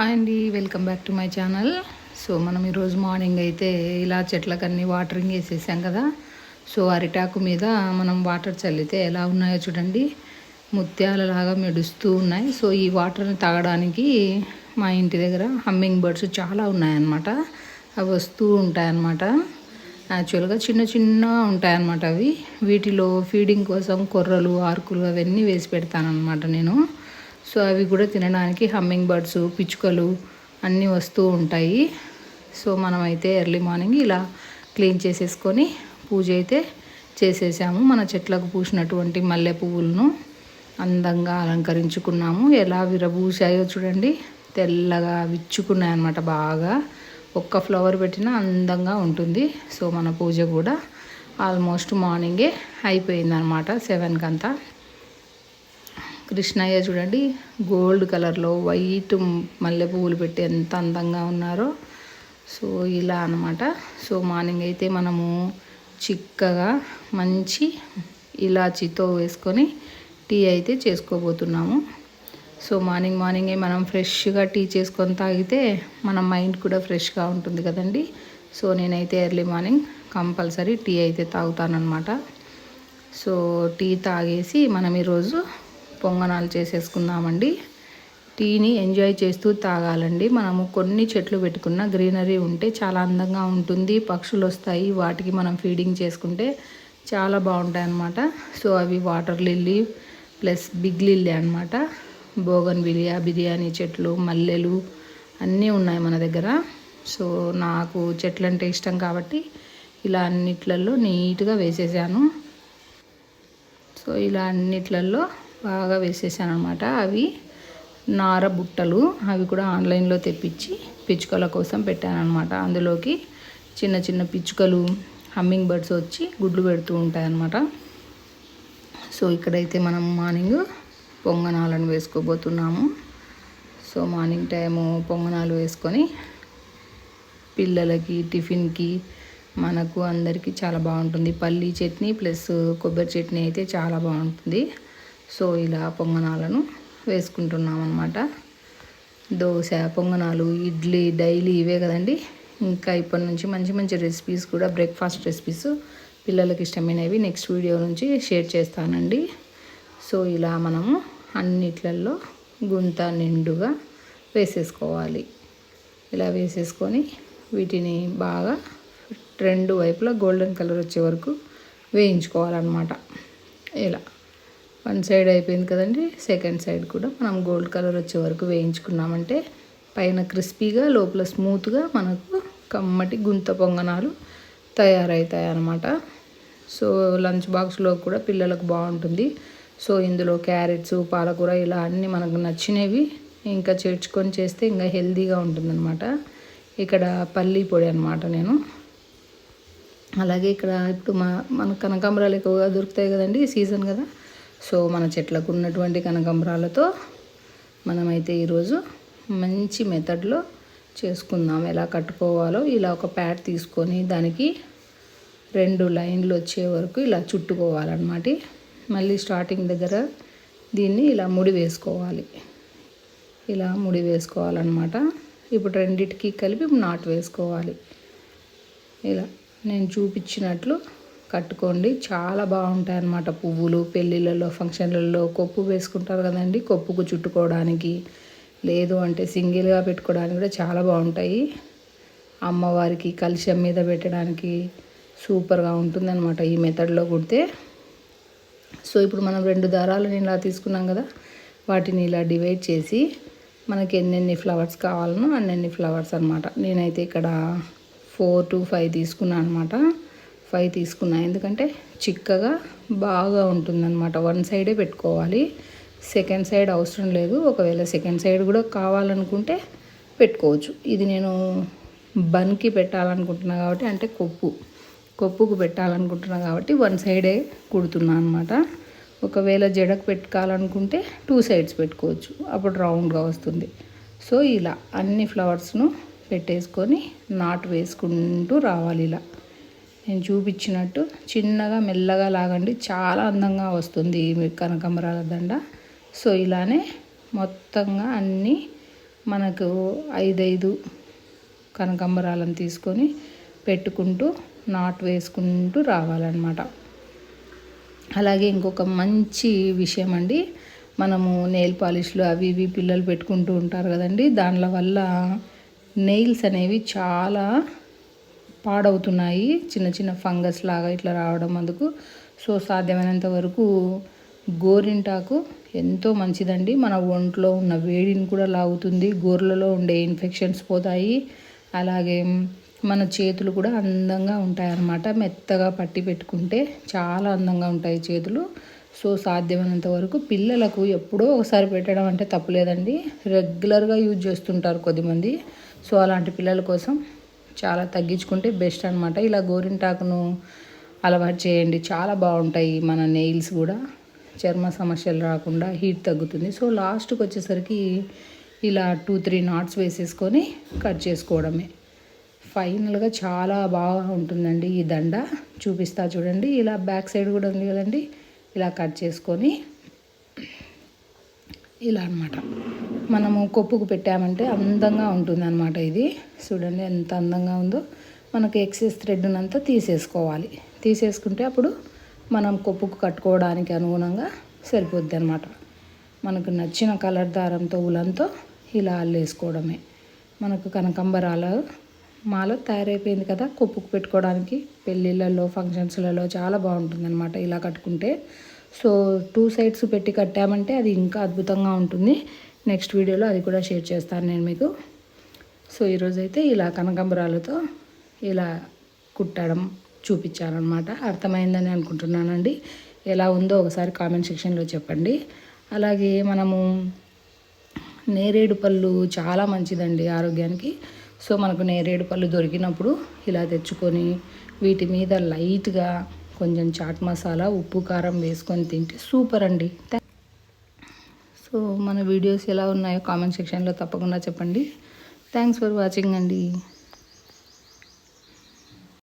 Hi అండి welcome back to my channel. So మనం ఈరోజు మార్నింగ్ అయితే ఇలా చెట్లకన్నీ వాటరింగ్ వేసేసాం కదా. సో అరిటాకు మీద మనం వాటర్ చల్లితే ఎలా ఉన్నాయో చూడండి. ముత్యాలలాగా మెడుస్తూ ఉన్నాయి. సో ఈ వాటర్ని తాగడానికి మా ఇంటి దగ్గర హమ్మింగ్ బర్డ్స్ చాలా ఉన్నాయన్నమాట. అవి వస్తూ ఉంటాయన్నమాట. యాక్చువల్గా చిన్న చిన్న ఉంటాయన్నమాట అవి. వీటిలో ఫీడింగ్ కోసం కొర్రలు ఆర్కులు అవన్నీ వేసి పెడతానమాట నేను. సో అవి కూడా తినడానికి హమ్మింగ్ బర్డ్స్ పిచ్చుకలు అన్నీ వస్తూ ఉంటాయి. సో మనమైతే ఎర్లీ మార్నింగ్ ఇలా క్లీన్ చేసేసుకొని పూజ అయితే చేసేసాము. మన చెట్లకు పూసినటువంటి మల్లె పువ్వులను అందంగా అలంకరించుకున్నాము. ఎలా విరబూసాయో చూడండి. తెల్లగా విచ్చుకున్నాయి అన్నమాట బాగా. ఒక్క ఫ్లవర్ పెట్టినా అందంగా ఉంటుంది. సో మన పూజ కూడా ఆల్మోస్ట్ మార్నింగే అయిపోయిందనమాట సెవెన్కి అంతా కృష్ణయ్య చూడండి గోల్డ్ కలర్లో వైట్ మల్లె పువ్వులు పెట్టి ఎంత అందంగా ఉన్నారో. సో ఇలా అనమాట సో మార్నింగ్ అయితే మనము చిక్కగా మంచి ఇలాచీతో వేసుకొని టీ అయితే చేసుకోబోతున్నాము. సో మార్నింగ్ మార్నింగే మనం ఫ్రెష్గా టీ చేసుకొని తాగితే మన మైండ్ కూడా ఫ్రెష్గా ఉంటుంది కదండి. సో నేనైతే ఎర్లీ మార్నింగ్ కంపల్సరీ టీ అయితే తాగుతానమాట సో టీ తాగేసి మనం ఈరోజు పొంగనాలు చేసేసుకుందామండి. టీని ఎంజాయ్ చేస్తూ తాగాలండి. మనము కొన్ని చెట్లు పెట్టుకున్న గ్రీనరీ ఉంటే చాలా అందంగా ఉంటుంది. పక్షులు వస్తాయి. వాటికి మనం ఫీడింగ్ చేసుకుంటే చాలా బాగుంటాయి అన్నమాట సో అవి water lily plus big lily అనమాట బోగన్ బిలియా బిర్యానీ చెట్లు మల్లెలు అన్నీ ఉన్నాయి మన దగ్గర. సో నాకు చెట్లు అంటే ఇష్టం కాబట్టి ఇలా అన్నిట్లలో నీట్గా వేసేసాను. సో ఇలా అన్నిట్లలో బాగా వేసేసాను అనమాట అవి నార బుట్టలు అవి కూడా ఆన్లైన్లో తెప్పించి పిచ్చుకల కోసం పెట్టాను అనమాట అందులోకి చిన్న చిన్న పిచ్చుకలు హమ్మింగ్ బర్డ్స్ వచ్చి గుడ్లు పెడుతూ ఉంటాయన్నమాట. సో ఇక్కడైతే మనం మార్నింగ్ పొంగనాలను వేసుకోబోతున్నాము. సో మార్నింగ్ టైము పొంగనాలు వేసుకొని పిల్లలకి టిఫిన్కి మనకు అందరికీ చాలా బాగుంటుంది. పల్లీ చట్నీ ప్లస్ కొబ్బరి చట్నీ అయితే చాలా బాగుంటుంది. సో ఇలా పొంగనాలను వేసుకుంటున్నాం అనమాట దోశ పొంగనాలు ఇడ్లీ డైలీ ఇవే కదండి. ఇంకా ఇప్పటి నుంచి మంచి మంచి రెసిపీస్ కూడా బ్రేక్ఫాస్ట్ రెసిపీస్ పిల్లలకి ఇష్టమైనవి నెక్స్ట్ వీడియో నుంచి షేర్ చేస్తానండి. సో ఇలా మనము అన్నిట్లలో గుంత నిండుగా వేసేసుకోవాలి. ఇలా వేసేసుకొని వీటిని బాగా రెండు వైపులా గోల్డెన్ కలర్ వచ్చే వరకు వేయించుకోవాలన్నమాట. ఇలా. వన్ సైడ్ అయిపోయింది కదండి. సెకండ్ సైడ్ కూడా మనం గోల్డ్ కలర్ వచ్చే వరకు వేయించుకున్నామంటే పైన క్రిస్పీగా లోపల స్మూత్గా మనకు కమ్మటి గుంత పొంగనాలు తయారవుతాయి అన్నమాట. సో లంచ్ బాక్స్లో కూడా పిల్లలకు బాగుంటుంది. సో ఇందులో క్యారెట్స్ పాలకూర ఇలా అన్నీ మనకు నచ్చినవి ఇంకా చేర్చుకొని చేస్తే ఇంకా హెల్తీగా ఉంటుందన్నమాట. ఇక్కడ పల్లీ పొడి అనమాట నేను. అలాగే ఇక్కడ ఇప్పుడు మా మన కనకాంబరాలు ఎక్కువగా దొరుకుతాయి కదండి సీజన్ కదా. సో మన చెట్లకు ఉన్నటువంటి కనకంబరాలతో మనమైతే ఈరోజు మంచి మెథడ్లో చేసుకుందాం. ఎలా కట్టుకోవాలో ఇలా ఒక ప్యాడ్ తీసుకొని దానికి రెండు లైన్లు వచ్చే వరకు ఇలా చుట్టుకోవాలన్నమాట. మళ్ళీ స్టార్టింగ్ దగ్గర దీన్ని ఇలా ముడి వేసుకోవాలి. ఇలా ముడి వేసుకోవాలన్నమాట. ఇప్పుడు రెండిటికి కలిపి నాటు వేసుకోవాలి. ఇలా నేను చూపించినట్లు కట్టుకోండి. చాలా బాగుంటాయి అన్నమాట పువ్వులు. పెళ్ళిళ్ళలో ఫంక్షన్లలో కొప్పు వేసుకుంటారు కదండి. కొప్పుకు చుట్టుకోవడానికి లేదు అంటే సింగిల్గా పెట్టుకోవడానికి కూడా చాలా బాగుంటాయి. అమ్మవారికి కలుషం మీద పెట్టడానికి సూపర్గా ఉంటుందన్నమాట ఈ మెథడ్లో కుడితే. సో ఇప్పుడు మనం రెండు దారాలను ఇలా తీసుకున్నాం కదా వాటిని ఇలా డివైడ్ చేసి మనకి ఎన్నెన్ని ఫ్లవర్స్ కావాలనో అన్నెన్ని ఫ్లవర్స్ అనమాట నేనైతే ఇక్కడ ఫోర్ టు ఫైవ్ తీసుకున్నాను అనమాట ఫైవ్ తీసుకున్నా. ఎందుకంటే చిక్కగా బాగా ఉంటుందన్నమాట. వన్ సైడే పెట్టుకోవాలి. సెకండ్ సైడ్ అవసరం లేదు. ఒకవేళ సెకండ్ సైడ్ కూడా కావాలనుకుంటే పెట్టుకోవచ్చు. ఇది నేను బన్కి పెట్టాలనుకుంటున్నా కాబట్టి అంటే కొప్పు. కొప్పుకు పెట్టాలనుకుంటున్నా కాబట్టి వన్ సైడే కుడుతున్నా అనమాట ఒకవేళ జడకు పెట్టుకోవాలనుకుంటే టూ సైడ్స్ పెట్టుకోవచ్చు. అప్పుడు రౌండ్గా వస్తుంది. సో ఇలా అన్ని ఫ్లవర్స్ను పెట్టేసుకొని నాటు వేసుకుంటూ రావాలి ఇలా. నేను చూపించినట్టు చిన్నగా మెల్లగా లాగండి. చాలా అందంగా వస్తుంది కనకమరాల దండ. సో ఇలానే మొత్తంగా అన్నీ మనకు ఐదైదు కనకాంబరాలను తీసుకొని పెట్టుకుంటూ నాట్ వేసుకుంటూ రావాలన్నమాట. అలాగే ఇంకొక మంచి విషయం అండి మనము నెయిల్ పాలిష్లు అవి ఇవి పిల్లలు పెట్టుకుంటూ ఉంటారు కదండి. దానిల వల్ల నెయిల్స్ అనేవి చాలా పాడవుతున్నాయి. చిన్న చిన్న ఫంగస్ లాగా ఇట్లా రావడం అందుకు సో సాధ్యమైనంత వరకు గోరింటాకు ఎంతో మంచిదండి. మన ఒంట్లో ఉన్న వేడిని కూడా లాగుతుంది. గోర్లలో ఉండే ఇన్ఫెక్షన్స్ పోతాయి. అలాగే మన చేతులు కూడా అందంగా ఉంటాయి అన్నమాట మెత్తగా పట్టి పెట్టుకుంటే చాలా అందంగా ఉంటాయి చేతులు. సో సాధ్యమైనంత వరకు పిల్లలకు ఎప్పుడో ఒకసారి పెట్టడం అంటే తప్పులేదండి. రెగ్యులర్గా యూజ్ చేస్తుంటారు కొద్దిమంది. సో అలాంటి పిల్లల కోసం చాలా తగ్గించుకుంటే బెస్ట్ అనమాట ఇలా గోరింటాకును అలవాటు చేయండి. చాలా బాగుంటాయి మన నెయిల్స్ కూడా. చర్మ సమస్యలు రాకుండా హీట్ తగ్గుతుంది. సో లాస్ట్కి వచ్చేసరికి ఇలా టూ త్రీ నాట్స్ వేసేసుకొని కట్ చేసుకోవడమే. ఫైనల్గా చాలా బాగా ఉంటుందండి ఈ దండ. చూపిస్తా చూడండి. ఇలా బ్యాక్ సైడ్ కూడా ఉంది కదండి. ఇలా కట్ చేసుకొని ఇలా అనమాట మనము కొప్పుకు పెట్టామంటే అందంగా ఉంటుంది అనమాట ఇది. చూడండి ఎంత అందంగా ఉందో. మనకు ఎక్సెస్ థ్రెడ్నంతా తీసేసుకోవాలి. తీసేసుకుంటే అప్పుడు మనం కొప్పుకు కట్టుకోవడానికి అనుగుణంగా సరిపోద్ది అనమాట మనకు నచ్చిన కలర్ దారంతో ఉలంతో ఇలా అల్లేసుకోవడమే. మనకు కనకంబరాల మాల తయారైపోయింది కదా. కొప్పుకు పెట్టుకోవడానికి పెళ్ళిళ్ళలో ఫంక్షన్స్లలో చాలా బాగుంటుంది అనమాట ఇలా కట్టుకుంటే. సో టూ సైడ్స్ పెట్టి కట్టామంటే అది ఇంకా అద్భుతంగా ఉంటుంది. నెక్స్ట్ వీడియోలో అది కూడా షేర్ చేస్తాను నేను మీకు. సో ఈరోజైతే ఇలా కనకంబరాలతో ఇలా కుట్టడం చూపించాలన్నమాట అర్థమైందని అనుకుంటున్నానండి. ఎలా ఉందో ఒకసారి కామెంట్ సెక్షన్లో చెప్పండి. అలాగే మనము నేరేడు పళ్ళు చాలా మంచిదండి ఆరోగ్యానికి. సో మనకు నేరేడు పళ్ళు దొరికినప్పుడు ఇలా తెచ్చుకొని వీటి మీద లైట్గా కొంచెం చాట్ మసాలా ఉప్పు కారం వేసుకొని తింటే సూపర్ అండి సో మన వీడియోస్ ఎలా ఉన్నాయో కామెంట్ సెక్షన్లో తప్పకుండా చెప్పండి. థ్యాంక్స్ ఫర్ వాచింగ్ అండి.